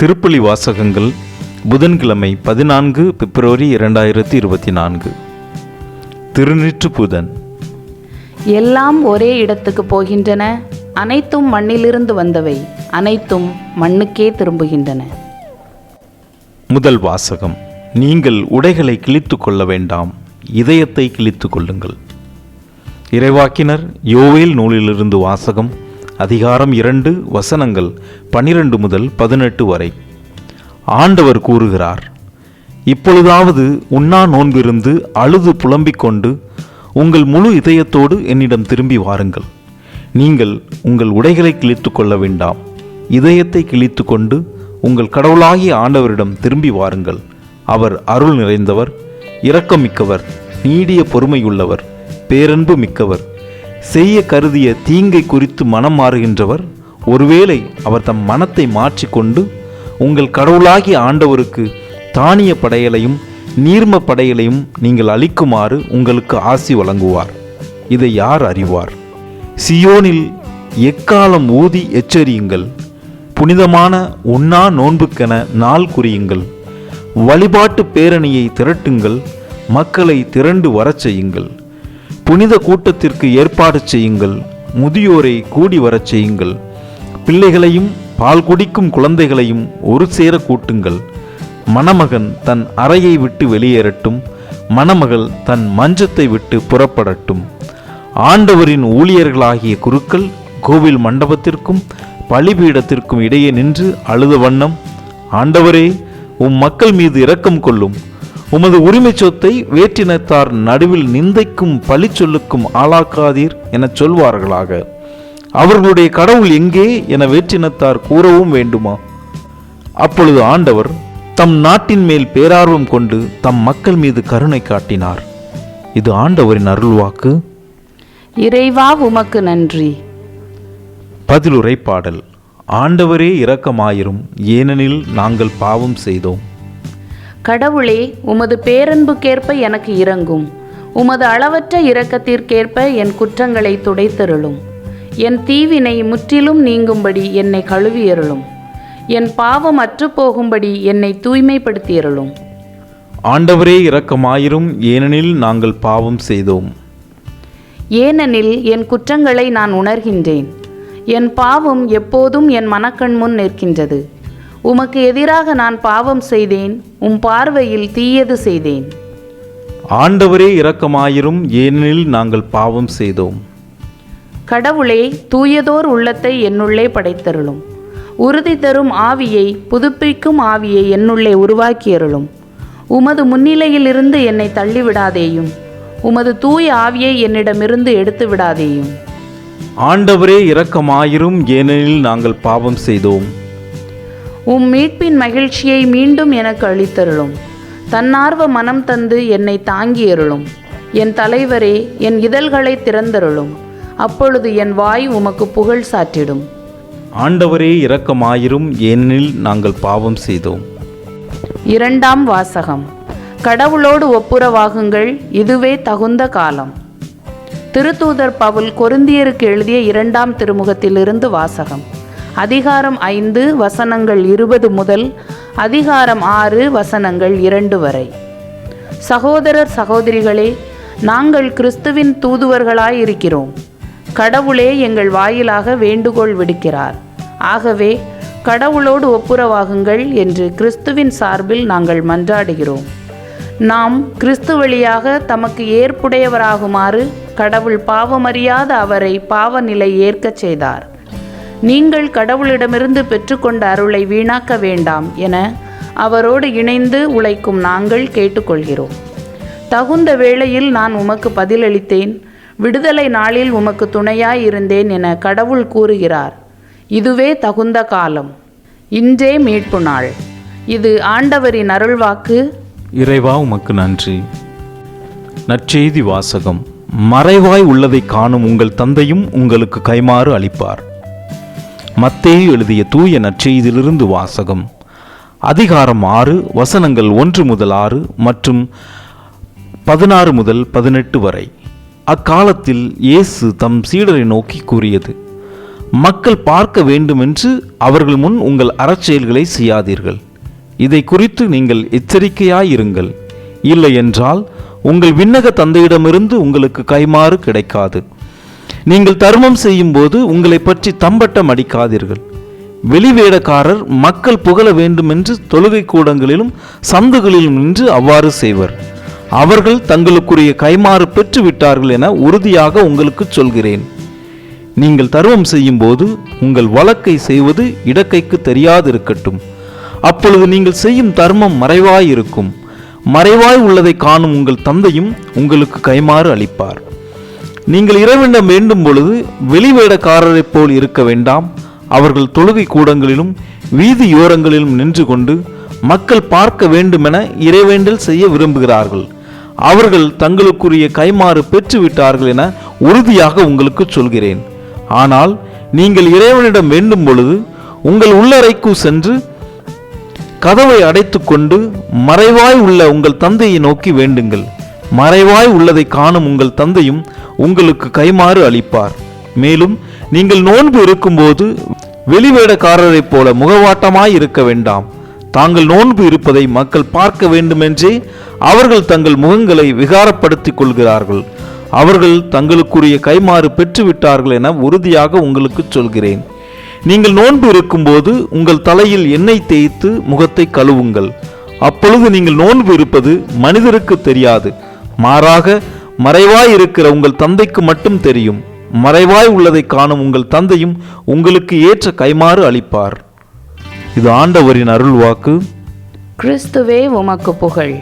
திருப்பலி வாசகங்கள் புதன்கிழமை பதினான்கு பிப்ரவரி இரண்டாயிரத்தி இருபத்தி நான்கு. திருநீற்று புதன் எல்லாம் ஒரே இடத்துக்கு போகின்றன அனைத்தும் மண்ணிலிருந்து வந்தவை அனைத்தும் மண்ணுக்கே திரும்புகின்றன. முதல் வாசகம் நீங்கள் உடைகளை கிழித்து கொள்ள வேண்டாம் இதயத்தை கிழித்து கொள்ளுங்கள். இறைவாக்கினர் யோவேல் நூலிலிருந்து வாசகம் அதிகாரம் இரண்டு வசனங்கள் பனிரெண்டு முதல் பதினெட்டு வரை. ஆண்டவர் கூறுகிறார் இப்பொழுதாவது உண்ணா நோன்பிருந்து அழுது புலம்பிக் கொண்டு உங்கள் முழு இதயத்தோடு என்னிடம் திரும்பி வாருங்கள். நீங்கள் உங்கள் உடைகளை கிழித்து கொள்ள வேண்டாம். இதயத்தை கிழித்து கொண்டு உங்கள் கடவுளாகிய ஆண்டவரிடம் திரும்பி வாருங்கள். அவர் அருள் நிறைந்தவர் இரக்கமிக்கவர் நீடிய பொறுமையுள்ளவர் பேரன்பு மிக்கவர் செய்ய கருதிய தீங்கை குறித்து மனம் மாறுகின்றவர் ஒருவேளை அவர் தம் மனத்தை மாற்றிக்கொண்டு உங்கள் கடவுளாகிய ஆண்டவருக்கு தானிய படையலையும் நீர்ம படையலையும் நீங்கள் அளிக்குமாறு உங்களுக்கு ஆசி வழங்குவார். இதை யார் அறிவார்? சியோனில் எக்காலம் ஊதி எச்சரியுங்கள். புனிதமான உண்ணா நோன்புக்கென நாள் குறியுங்கள். வழிபாட்டு பேரணியை திரட்டுங்கள். மக்களை திரண்டு வரச் செய்யுங்கள். புனித கூட்டத்திற்கு ஏற்பாடு செய்யுங்கள். முதியோரை கூடி வரச் செய்யுங்கள். பிள்ளைகளையும் பால் குடிக்கும் குழந்தைகளையும் ஒரு சேர கூட்டுங்கள். மணமகன் தன் அறையை விட்டு வெளியேறட்டும். மணமகள் தன் மஞ்சத்தை விட்டு புறப்படட்டும். ஆண்டவரின் ஊழியர்களாகிய குருக்கள் கோவில் மண்டபத்திற்கும் பலிபீடத்திற்கும் இடையே நின்று அழுத வண்ணம் ஆண்டவரே உம் மக்கள் மீது இரக்கம் கொள்ளும். உமது உரிமை சொத்தை வேற்றினத்தார் நடுவில் நிந்தைக்கும் பழிச்சொல்லுக்கும் ஆளாக்காதீர் எனச் சொல்வார்களாக. அவர்களுடைய கடவுள் எங்கே என வேற்றினத்தார் கூறவும் வேண்டுமா? அப்பொழுது ஆண்டவர் தம் நாட்டின் மேல் பேரார்வம் கொண்டு தம் மக்கள் மீது கருணை காட்டினார். இது ஆண்டவரின் அருள்வாக்கு. இறைவா உமக்கு நன்றி. பதிலுரை பாடல் ஆண்டவரே இரக்கமாயிரும் ஏனெனில் நாங்கள் பாவம் செய்தோம். கடவுளே உமது பேரன்புக்கேற்ப எனக்கு இரங்கும். உமது அளவற்ற இரக்கத்திற்கேற்ப என் குற்றங்களை துடைத்தருளும். என் தீவினை முற்றிலும் நீங்கும்படி என்னை கழுவியருளும். என் பாவம் அற்றுப்போகும்படி என்னை தூய்மைப்படுத்தியருளும். ஆண்டவரே இரக்கமாயிரும். ஏனெனில் நாங்கள் பாவம் செய்தோம். ஏனெனில் என் குற்றங்களை நான் உணர்கின்றேன். என் பாவம் எப்போதும் என் மனக்கண் முன் நிற்கின்றது. உமக்கு எதிராக நான் பாவம் செய்தேன் உம் பார்வையில் தீயது செய்தேன். ஆண்டவரே இரக்கமாயிரும் ஏனெனில் நாங்கள் பாவம் செய்தோம். கடவுளே தூயதோர் உள்ளத்தை என்னுள்ளே படைத்தருளும். உறுதி தரும் ஆவியை புதுப்பிக்கும் ஆவியை என்னுள்ளே உருவாக்கியருளும். உமது முன்னிலையிலிருந்து என்னை தள்ளிவிடாதேயும் உமது தூய ஆவியை என்னிடமிருந்து எடுத்து விடாதேயும் ஆண்டவரே இரக்கமாயிரும் ஏனெனில் நாங்கள் பாவம் செய்தோம். உம் மீட்பின் மகிழ்ச்சியை மீண்டும் எனக்கு அளித்தருளும். தன்னார்வ மனம் தந்து என்னை தாங்கியருளும். என் தலைவரே என் இதழ்களை திறந்தருளும். அப்பொழுது என் வாய் உமக்கு புகழ் சாற்றிடும். ஆண்டவரே இரக்கமாயிரும் ஏனெனில் நாங்கள் பாவம் செய்தோம். இரண்டாம் வாசகம். கடவுளோடு ஒப்புரவாகுங்கள் இதுவே தகுந்த காலம். திருத்தூதர் பவுல் கொருந்தியருக்கு எழுதிய இரண்டாம் திருமுகத்திலிருந்து வாசகம். அதிகாரம் ஐந்து வசனங்கள் இருபது முதல் அதிகாரம் ஆறு வசனங்கள் இரண்டு வரை. சகோதரர் சகோதரிகளே நாங்கள் கிறிஸ்துவின் தூதுவர்களாயிருக்கிறோம். கடவுளே எங்கள் வாயிலாக வேண்டுகோள் விடுக்கிறார். ஆகவே கடவுளோடு ஒப்புரவாகுங்கள் என்று கிறிஸ்துவின் சார்பில் நாங்கள் மன்றாடுகிறோம். நாம் கிறிஸ்து வழியாக தமக்கு ஏற்புடையவராகுமாறு கடவுள் பாவமறியாத அவரை பாவநிலை ஏற்கச் செய்தார். நீங்கள் கடவுளிடமிருந்து பெற்றுக்கொண்ட அருளை வீணாக்க வேண்டாம் என அவரோடு இணைந்து உழைக்கும் நாங்கள் கேட்டுக்கொள்கிறோம். தகுந்த வேளையில் நான் உமக்கு பதிலளித்தேன். விடுதலை நாளில் உமக்கு துணையாய் இருந்தேன் என கடவுள் கூறுகிறார். இதுவே தகுந்த காலம். இன்றே மீட்பு நாள். இது ஆண்டவரின் அருள்வாக்கு. இறைவா உமக்கு நன்றி. நற்செய்தி வாசகம். மறைவாய் உள்ளதை காணும் உங்கள் தந்தையும் உங்களுக்கு கைமாறு அளிப்பார். மத்தேயு எழுதிய தூய நற்செய்தியிலிருந்து வாசகம். அதிகாரம் ஆறு வசனங்கள் ஒன்று முதல் ஆறு மற்றும் பதினாறு முதல் பதினெட்டு வரை. அக்காலத்தில் இயேசு தம் சீடரை நோக்கி கூறியது மக்கள் பார்க்க வேண்டுமென்று அவர்கள் முன் உங்கள் அறச்செயல்களை செய்யாதீர்கள். இதை குறித்து நீங்கள் எச்சரிக்கையாயிருங்கள். இல்லை என்றால் உங்கள் விண்ணக தந்தையிடமிருந்து உங்களுக்கு கைமாறு கிடைக்காது. நீங்கள் தர்மம் செய்யும்போது உங்களை பற்றி தம்பட்டம் அடிக்காதீர்கள். வெளிவேடக்காரர் மக்கள் புகழ வேண்டுமென்று தொழுகை கூடங்களிலும் சந்துகளிலும் நின்று அவ்வாறு செய்வர். அவர்கள் தங்களுக்குரிய கைமாறு பெற்று விட்டார்கள் என உறுதியாக உங்களுக்கு சொல்கிறேன். நீங்கள் தர்மம் செய்யும்போது உங்கள் வழக்கை செய்வது இடக்கைக்கு தெரியாதிருக்கட்டும். அப்பொழுது நீங்கள் செய்யும் தர்மம் மறைவாயிருக்கும். மறைவாய் உள்ளதை காணும் உங்கள் தந்தையும் உங்களுக்கு கைமாறு அளிப்பார். நீங்கள் இறைவனிடம் வேண்டும் பொழுது வெளிவேடக்காரரைப் போல் இருக்க வேண்டாம். அவர்கள் தொழுகை கூடங்களிலும் வீதியோரங்களிலும் நின்று கொண்டு மக்கள் பார்க்க வேண்டுமென இறைவேண்டல் செய்ய விரும்புகிறார்கள். அவர்கள் தங்களுக்குரிய கைமாறு பெற்றுவிட்டார்கள் என உறுதியாக உங்களுக்கு சொல்கிறேன். ஆனால் நீங்கள் இறைவனிடம் வேண்டும் பொழுது உங்கள் உள்ளறைக்கு சென்று கதவை அடைத்துக்கொண்டு மறைவாய் உள்ள உங்கள் தந்தையை நோக்கி வேண்டுங்கள். மறைவாய் உள்ளதை காணும் உங்கள் தந்தையும் உங்களுக்கு கைமாறு அளிப்பார். மேலும் நீங்கள் நோன்பு இருக்கும்போது வெளிவேடக்காரரைப் போல முகவாட்டமாய் இருக்க வேண்டாம். தாங்கள் நோன்பு இருப்பதை மக்கள் பார்க்க வேண்டுமென்றே அவர்கள் தங்கள் முகங்களை விகாரப்படுத்திக் கொள்கிறார்கள். அவர்கள் தங்களுக்குரிய கைமாறு பெற்றுவிட்டார்கள் என உறுதியாக உங்களுக்கு சொல்கிறேன். நீங்கள் நோன்பு இருக்கும்போது உங்கள் தலையில் எண்ணெய் தேய்த்து முகத்தை கழுவுங்கள். அப்பொழுது நீங்கள் நோன்பு இருப்பது மனிதருக்கு தெரியாது. மாறாக மறைவாய் இருக்கிற உங்கள் தந்தைக்கு மட்டும் தெரியும். மறைவாய் உள்ளதை காணும் உங்கள் தந்தையும் உங்களுக்கு ஏற்ற கைமாறு அளிப்பார். இது ஆண்டவரின் அருள்வாக்கு கிறிஸ்துவே உமக்கு புகழ்.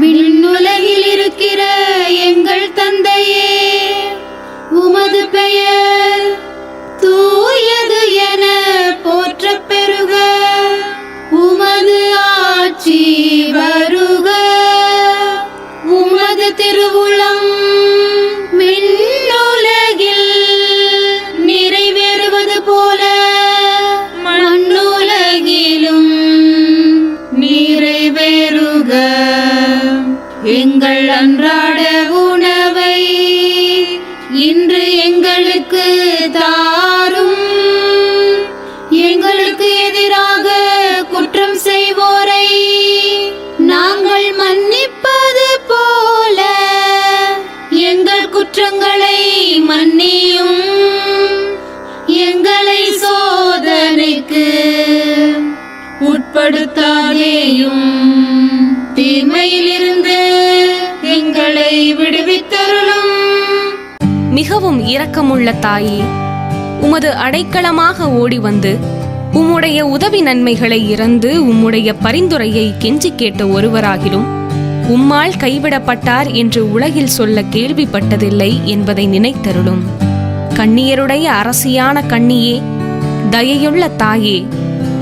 விண்ணுலகில் இருக்கிற எங்கள் தந்தையே உமது பெயர் தூயது உட்படுத்தாதேயும் தீமையிலிருந்து எங்களை விடுவித்தருளும். மிகவும் இரக்கமுள்ள தாயே உமது அடைக்கலமாக ஓடி வந்து உம்முடைய உதவி நன்மைகளை இறந்து உம்முடைய பரிந்துரையை கெஞ்சி கேட்ட ஒருவராகிலும் உம்மால் கைவிடப்பட்டார் என்று உலகில் சொல்ல கேள்விப்பட்டதில்லை என்பதை நினைத்தருளும். கண்ணியருடைய அரசியான கண்ணியே தயையுள்ள தாயே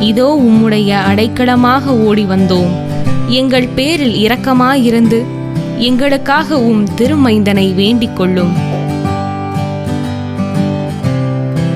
இதோ உம்முடைய அடைக்கலமாக ஓடி வந்தோம். எங்கள் பேரில் இரக்கமாயிருந்து எங்களுக்காக உம் திருமைந்தனை வேண்டிக் கொள்ளும்.